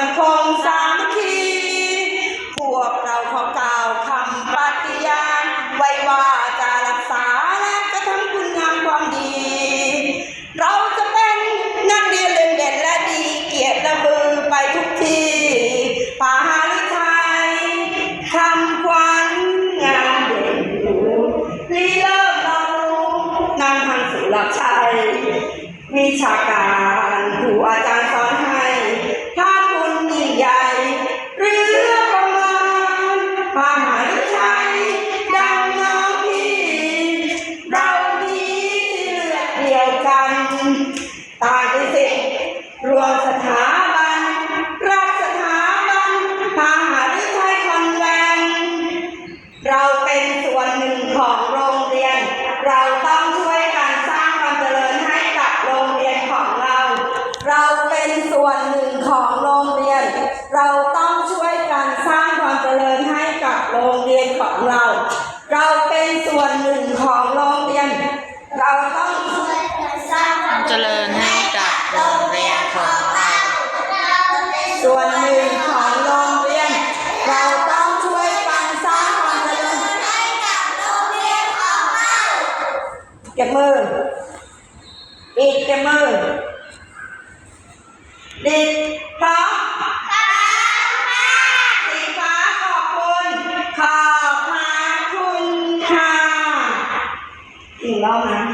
มันคงสามคี พวกเราขอกล่าวคำปฏิญาณไว้ว่าจะรักษาและกระทำคุณงามความดี เราจะเป็นนักเรียนเรียนเด่นและดีเกียรติและบือไปทุกที่ปาหาลิไทยคำขวัญงามเด่นหูรีเริ่มเรารู้นำทางสู่หลักชัยวิชาการครูอาจารย์ ตายไปสิรวมสถาบันรักสถาบันมหาวิทยาลัยคอนแวนเราเป็นส่วนหนึ่งของโรงเรียน เราต้องช่วยกันสร้างความเจริญให้กับโรงเรียนของเรา เราเป็นส่วนหนึ่งของโรงเรียน เราต้องช่วยกันสร้างความเจริญให้กับโรงเรียนของเรา เราเป็นส่วนหนึ่งของโรงเรียน เราต้องช่วยกันสร้างความเจริญ โรงเรียนของเราส่วนหนึ่งของโรงเรียน เราต้องช่วยกันสร้างความเจริญให้กับโรงเรียนของเราเก็บมืออีกเก็บมือดิดพร้อมสีฟ้าขอบคุณขอบพระคุณค่ะอีกรอบนะ